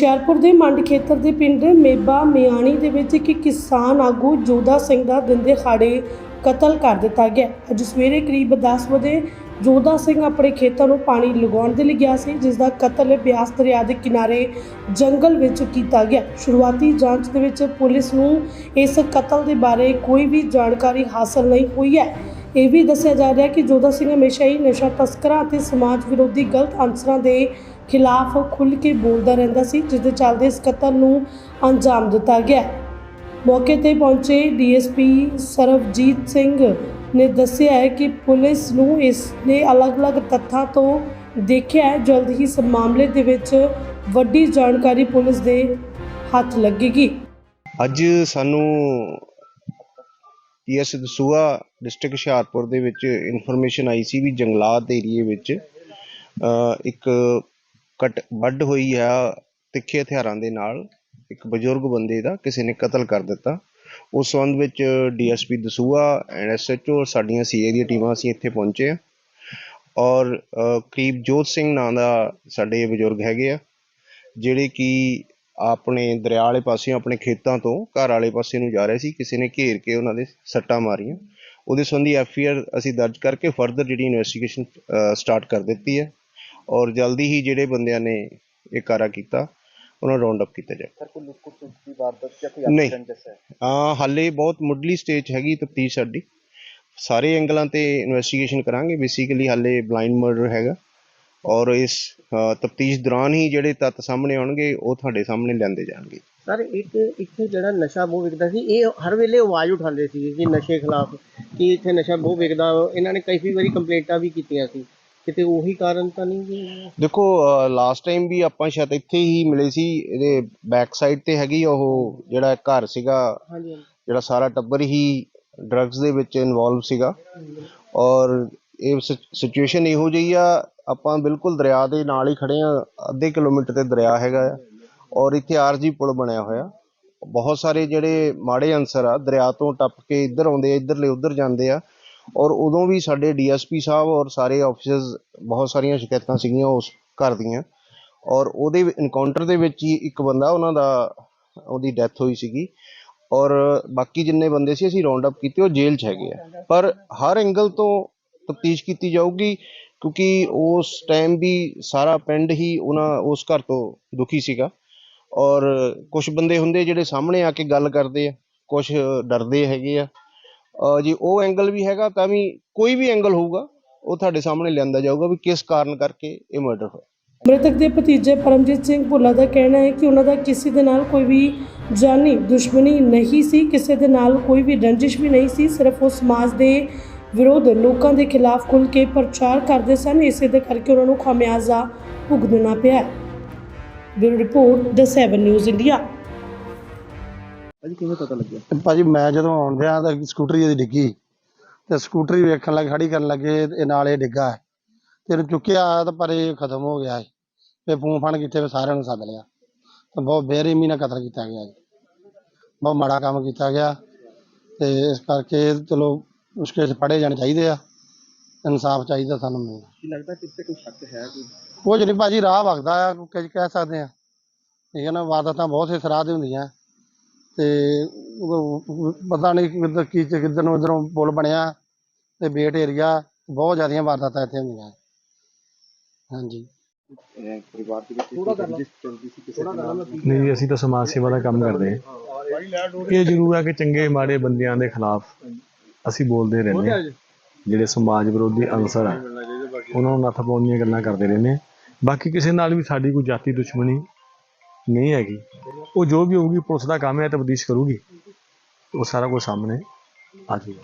ਹੁਸ਼ਿਆਰਪੁਰ ਦੇ ਮੰਡ ਖੇਤਰ ਦੇ ਪਿੰਡ ਮੇਬਾ ਮਿਆਣੀ ਦੇ ਵਿੱਚ ਇੱਕ ਕਿਸਾਨ ਆਗੂ ਜੋਦਾ ਸਿੰਘ ਦਾ ਦਿੰਦੇ ਖਾੜੇ ਕਤਲ ਕਰ ਦਿੱਤਾ ਗਿਆ। ਅੱਜ ਸਵੇਰੇ ਕਰੀਬ 10 ਵਜੇ ਜੋਦਾ ਸਿੰਘ ਆਪਣੇ ਖੇਤਾਂ ਨੂੰ ਪਾਣੀ ਲਗਾਉਣ ਦੇ ਲਈ ਗਿਆ ਸੀ, ਜਿਸ ਦਾ ਕਤਲ ਬਿਆਸ ਦਰਿਆ ਦੇ ਕਿਨਾਰੇ ਜੰਗਲ ਵਿੱਚ ਕੀਤਾ ਗਿਆ। ਸ਼ੁਰੂਆਤੀ ਜਾਂਚ ਦੇ ਵਿੱਚ ਪੁਲਿਸ ਨੂੰ ਇਸ ਕਤਲ ਦੇ ਬਾਰੇ ਕੋਈ ਵੀ ਜਾਣਕਾਰੀ ਹਾਸਲ ਨਹੀਂ ਹੋਈ ਹੈ। ਇਹ ਵੀ ਦੱਸਿਆ ਜਾ ਰਿਹਾ ਹੈ ਕਿ ਜੋਦਾ ਸਿੰਘ ਹਮੇਸ਼ਾ ਹੀ ਨਸ਼ਾ ਤਸਕਰਾਂ ਅਤੇ ਸਮਾਜ ਵਿਰੋਧੀ ਗਲਤ ਅਨਸਰਾਂ ਦੇ ਖਿਲਾਫ ਖੁੱਲ੍ਹ ਕੇ ਬੋਲਦਾ ਰਹਿੰਦਾ ਸੀ ਜਿਸ ਦੇ ਚੱਲਦੇ ਇਸ ਕਤਲ ਨੂੰ ਅੰਜਾਮ ਦਿੱਤਾ ਗਿਆ। ਮੌਕੇ ਤੇ ਪਹੁੰਚੇ ਡੀਐਸਪੀ ਸਰਵਜੀਤ ਸਿੰਘ ਨੇ ਦੱਸਿਆ ਹੈ ਕਿ ਪੁਲਿਸ ਨੂੰ ਇਸ ਨੇ ਅਲੱਗ-ਅਲੱਗ ਤੱਥਾਂ ਤੋਂ ਦੇਖਿਆ ਹੈ। ਜਲਦ ਹੀ ਇਸ ਮਾਮਲੇ ਦੇ ਵਿੱਚ ਵੱਡੀ ਜਾਣਕਾਰੀ ਪੁਲਿਸ ਦੇ ਹੱਥ ਲੱਗੇਗੀ। ਅੱਜ ਸਾਨੂੰ ਪੀਐਸ ਦਸੂਆ ਡਿਸਟ੍ਰਿਕਟ ਹੁਸ਼ਿਆਰਪੁਰ ਦੇ ਵਿੱਚ ਇਨਫੋਰਮੇਸ਼ਨ ਆਈ ਸੀ ਵੀ ਜੰਗਲਾਤ ਏਰੀਏ ਵਿੱਚ ਇੱਕ ਕੱਟ ਵੱਢ ਹੋਈ ਆ ਤਿੱਖੇ ਹਥਿਆਰਾਂ ਦੇ ਨਾਲ ਇੱਕ ਬਜ਼ੁਰਗ ਬੰਦੇ ਦਾ ਕਿਸੇ ਨੇ ਕਤਲ ਕਰ ਦਿੱਤਾ। ਉਸ ਸੰਬੰਧ ਵਿੱਚ ਡੀਐਸਪੀ ਦਸੂਆ ਐਂਡ ਐਸਐਚਓ ਔਰ ਸਾਡੀਆਂ ਸੀਏ ਦੀਆਂ ਟੀਮਾਂ ਅਸੀਂ ਇੱਥੇ ਪਹੁੰਚੇ ਆ ਔਰ ਕਰੀਬ ਜੋਤ ਸਿੰਘ ਨਾਂ ਦਾ ਸਾਡੇ ਬਜ਼ੁਰਗ ਹੈਗੇ ਆ, ਜਿਹੜੇ ਕਿ ਆਪਣੇ ਦਰਿਆ ਵਾਲੇ ਪਾਸਿਓਂ, ਆਪਣੇ ਖੇਤਾਂ ਤੋਂ ਘਰ ਵਾਲੇ ਪਾਸੇ ਨੂੰ ਜਾ ਰਹੇ ਸੀ। ਕਿਸੇ ਨੇ ਘੇਰ ਕੇ ਉਹਨਾਂ ਦੇ ਸੱਟਾਂ ਮਾਰੀਆਂ। ਉਹਦੇ ਸੰਬੰਧੀ ਐਫਆਈਆਰ ਅਸੀਂ ਦਰਜ ਕਰਕੇ ਫਰਦਰ ਜਿਹੜੀ ਇਨਵੈਸਟੀਗੇਸ਼ਨ ਸਟਾਰਟ ਕਰ ਦਿੱਤੀ ਹੈ। ਔਰ ਜਲਦੀ ਹੀ ਜਿਹੜੇ ਬੰਦਿਆਂ ਨੇ ਇਹ ਕਾਰਾ ਕੀਤਾ ਉਹਨਾਂ ਨੂੰ ਰਾਉਂਡ ਅਪ ਕੀਤਾ ਜਾਏ। ਸਰ ਕੋਈ ਲੁੱਟ ਖਸੁੱਟ ਦੀ ਵਾਰਦਾਤ ਜਾਂ ਕੋਈ ਨਹੀਂ। ਐਕਸੀਡੈਂਟ ਜੈਸਾ ਹੈ ਆ ਹਾਲੇ ਬਹੁਤ ਮੁੱਢਲੀ ਸਟੇਜ ਹੈਗੀ ਤਫਤੀਸ਼ ਸਾਡੀ। ਸਾਰੇ ਐਂਗਲਾਂ ਤੇ ਇਨਵੈਸਟੀਗੇਸ਼ਨ ਕਰਾਂਗੇ ਬੇਸਿਕਲੀ ਹਾਲੇ ਬਲਾਈਂਡ ਮਰਡਰ ਹੈਗਾ। ਔਰ ਇਸ ਤਫਤੀਸ਼ ਦੌਰਾਨ ਹੀ ਜਿਹੜੇ ਤੱਤ ਸਾਹਮਣੇ ਆਉਣਗੇ ਉਹ ਤੁਹਾਡੇ ਸਾਹਮਣੇ ਲਿਆਂਦੇ ਜਾਣਗੇ। ਸਰ ਇੱਕ ਇੱਥੇ ਜਿਹੜਾ ਨਸ਼ਾ ਬਹੁਤ ਵਿਕਦਾ ਸੀ ਇਹ ਹਰ ਵੇਲੇ ਆਵਾਜ਼ ਉਠਾਉਂਦੇ ਸੀ ਕਿ ਨਸ਼ੇ ਖਿਲਾਫ ਕਿ ਇੱਥੇ ਨਸ਼ਾ ਬਹੁਤ ਵਿਕਦਾ ਇਹਨਾਂ ਨੇ ਕਈ ਵਾਰੀ ਕੰਪਲੇਂਟਾਂ ਵੀ ਕੀਤੀਆਂ ਸੀ। ਕਿਤੇ ਉਹੀ ਕਾਰਨ ਤਾਂ ਨਹੀਂ ਜੀ ਦੇਖੋ ਲਾਸਟ ਟਾਈਮ ਵੀ ਆਪਾਂ ਸ਼ਾਇਦ ਇੱਥੇ ਹੀ ਮਿਲੇ ਸੀ ਇਹਦੇ ਬੈਕ ਸਾਈਡ ਤੇ ਹੈਗੀ ਉਹ ਜਿਹੜਾ ਘਰ ਸੀਗਾ। ਹਾਂਜੀ ਜਿਹੜਾ ਸਾਰਾ ਟੱਬਰ ਹੀ ਡਰੱਗਸ ਦੇ ਵਿੱਚ ਇਨਵੋਲਵ ਸੀਗਾ। ਔਰ ਇਹ ਸਿਚੁਏਸ਼ਨ ਇਹੋ ਜਿਹੀ ਆ ਆਪਾਂ ਬਿਲਕੁਲ ਦਰਿਆ ਦੇ ਨਾਲ ਹੀ ਖੜੇ ਆ ਅੱਧੇ ਕਿਲੋਮੀਟਰ ਤੇ ਦਰਿਆ ਹੈਗਾ ਆ। ਔਰ ਇੱਥੇ ਆਰਜੀ ਪੁਲ ਬਣਿਆ ਹੋਇਆ। ਬਹੁਤ ਸਾਰੇ ਜਿਹੜੇ ਮਾੜੇ ਅਨਸਰ ਆ ਦਰਿਆ ਤੋਂ ਟੱਪ ਕੇ ਇੱਧਰ ਆਉਂਦੇ ਆ ਇੱਧਰਲੇ ਉੱਧਰ ਜਾਂਦੇ ਆ। ਔਰ ਉਦੋਂ ਵੀ ਸਾਡੇ ਡੀਐਸਪੀ ਸਾਹਿਬ ਔਰ ਸਾਰੇ ਆਫਿਸਰਸ ਬਹੁਤ ਸਾਰੀਆਂ ਸ਼ਿਕਾਇਤਾਂ ਸੀਗੀਆਂ ਉਸ ਘਰ ਦੀਆਂ। ਔਰ ਉਹਦੇ ਇਨਕਾਊਂਟਰ ਦੇ ਵਿੱਚ ਹੀ ਇੱਕ ਬੰਦਾ ਉਹਨਾਂ ਦਾ, ਉਹਦੀ ਡੈਥ ਹੋਈ ਸੀਗੀ। ਔਰ ਬਾਕੀ ਜਿੰਨੇ ਬੰਦੇ ਸੀ, ਅਸੀਂ ਰਾਉਂਡ ਅਪ ਕੀਤੇ, ਉਹ ਜੇਲ੍ਹ 'ਚ ਹੈਗੇ ਆ। ਪਰ ਹਰ ਐਂਗਲ ਤੋਂ ਤਫਤੀਸ਼ ਕੀਤੀ ਜਾਊਗੀ, ਕਿਉਂਕਿ ਉਸ ਟਾਈਮ ਵੀ ਸਾਰਾ ਪਿੰਡ ਹੀ ਉਹਨਾਂ, ਉਸ ਘਰ ਤੋਂ ਦੁਖੀ ਸੀਗਾ। ਔਰ ਕੁਝ ਬੰਦੇ ਹੁੰਦੇ ਜਿਹੜੇ ਸਾਹਮਣੇ ਆ ਕੇ ਗੱਲ ਕਰਦੇ ਆ ਕੁਝ ਡਰਦੇ ਹੈਗੇ ਆ। ਜੇ ਉਹ ਐਂਗਲ ਵੀ ਹੈਗਾ ਤਾਂ ਵੀ ਕੋਈ ਵੀ ਐਂਗਲ ਹੋਊਗਾ, ਉਹ ਤੁਹਾਡੇ ਸਾਹਮਣੇ ਲਿਆਂਦਾ ਜਾਊਗਾ ਵੀ ਕਿਸ ਕਾਰਨ ਕਰਕੇ ਇਹ ਮਰਡਰ ਹੋਇਆ। ਮ੍ਰਿਤਕ ਦੇ ਭਤੀਜੇ ਪਰਮਜੀਤ ਸਿੰਘ ਭੁੱਲਾ ਦਾ ਕਹਿਣਾ ਹੈ ਕਿ ਉਹਨਾਂ ਦਾ ਕਿਸੇ ਦੇ ਨਾਲ ਕੋਈ ਵੀ ਜਾਨੀ ਦੁਸ਼ਮਣੀ ਨਹੀਂ ਸੀ, ਕਿਸੇ ਦੇ ਨਾਲ ਕੋਈ ਵੀ ਰੰਜਿਸ਼ ਵੀ ਨਹੀਂ ਸੀ, ਸਿਰਫ ਉਹ ਸਮਾਜ ਦੇ ਵਿਰੋਧ ਲੋਕਾਂ ਦੇ ਖਿਲਾਫ ਖੁੱਲ੍ਹ ਕੇ ਪ੍ਰਚਾਰ ਕਰਦੇ ਸਨ। ਇਸੇ ਦੇ ਕਰਕੇ ਉਹਨਾਂ ਨੂੰ ਖਾਮਿਆਜ਼ਾ ਭੁਗਤਣਾ ਪਿਆ bureau report the 7 news India. ਅਜੀ ਕਿਵੇਂ ਪਤਾ ਲੱਗਿਆ? ਤੇ ਭਾਜੀ ਮੈਂ ਜਦੋਂ ਆਉਣ ਡਿਆ ਤਾਂ ਸਕੂਟਰੀ ਇਹਦੀ ਡਿੱਗੀ। ਤੇ ਸਕੂਟਰੀ ਵੇਖਣ ਲੱਗ ਖੜੀ ਕਰਨ ਲੱਗੇ ਇਹ ਨਾਲ ਇਹ ਡਿੱਗਾ ਹੈ। ਤੇ ਇਹਨੂੰ ਚੁੱਕਿਆ ਤਾਂ ਪਰ ਇਹ ਖਤਮ ਹੋ ਗਿਆ ਹੈ। ਤੇ ਫੋਨ ਫਾਨ ਕੀਤੇ ਫਿਰ ਸਾਰਿਆਂ ਨੂੰ ਸੱਦ ਲਿਆ। ਤੇ ਬਹੁਤ ਬੇਰਹਿਮੀ ਨਾਲ ਕਤਲ ਕੀਤਾ ਗਿਆ ਜੀ। ਬਹੁਤ ਮਾੜਾ ਕੰਮ ਕੀਤਾ ਗਿਆ। ਤੇ ਇਸ ਕਰਕੇ ਚਲੋ ਉਸ ਕੇਸ ਫੜੇ ਜਾਣੇ ਚਾਹੀਦੇ ਆ। ਇਨਸਾਫ ਚਾਹੀਦਾ ਸਾਨੂੰ ਮਿਲਣਾ। ਕੀ ਲੱਗਦਾ ਕਿ ਇੱਥੇ ਕੋਈ ਸ਼ੱਕ ਹੈ ਕੋਈ? ਕੁਝ ਨਹੀਂ ਭਾਜੀ ਰਾਹ ਵਗਦਾ ਆ ਕੁਝ ਕਹਿ ਸਕਦੇ ਆ। ਠੀਕ ਹੈ ਨਾ ਵਾਰਦਾਤਾਂ ਬਹੁਤ ਸੇ ਸਰਾਹ ਦੇ ਹੁੰਦੀਆਂ। ਤੇ ਉਦੋਂ ਪਤਾ ਨਹੀਂ ਕਿੱਧਰ ਕੀ ਚ ਕਿੱਧਰ ਨੂੰ ਇੱਧਰੋਂ ਪੁਲ ਬਣਿਆ ਤੇ ਬੇਟ ਏਰੀਆ ਬਹੁਤ ਜ਼ਿਆਦੀਆਂ ਵਾਰਦਾਤਾਂ ਇੱਥੇ ਹੁੰਦੀਆਂ। ਹਾਂਜੀ। ਇਹ ਪਰਿਵਾਰ ਦੇ ਵਿੱਚ ਥੋੜਾ ਰੰਜਿਸ਼ ਚੱਲਦੀ ਸੀ ਕਿਸੇ ਦੇ ਨਾਲ? ਨਹੀਂ ਜੀ, ਅਸੀਂ ਤਾਂ ਸਮਾਜ ਸੇਵਾ ਦਾ ਕੰਮ ਕਰਦੇ ਹਾਂ। ਇਹ ਜ਼ਰੂਰ ਹੈ ਕਿ ਚੰਗੇ ਮਾੜੇ ਬੰਦਿਆਂ ਦੇ ਖਿਲਾਫ ਅਸੀਂ ਬੋਲਦੇ ਰਹਿੰਦੇ ਹਾਂ। ਜਿਹੜੇ ਸਮਾਜ ਵਿਰੋਧੀ ਅਨਸਰ ਆ ਉਹਨਾਂ ਨੂੰ ਨੱਥ ਪਾਉਣ ਦੀਆਂ ਗੱਲਾਂ ਕਰਦੇ ਰਹਿੰਦੇ ਹਾਂ। ਬਾਕੀ ਕਿਸੇ ਨਾਲ ਵੀ ਸਾਡੀ ਕੋਈ ਜਾਤੀ ਦੁਸ਼ਮਣੀ ਨਹੀਂ ਹੈਗੀ। ਉਹ ਜੋ ਵੀ ਹੋਊਗੀ, ਪੁਲਿਸ ਦਾ ਕੰਮ ਹੈ ਤਬਦੀਸ਼ ਕਰੂਗੀ। ਉਹ ਸਾਰਾ ਕੁਝ ਸਾਹਮਣੇ ਆ ਜਾਊਗਾ।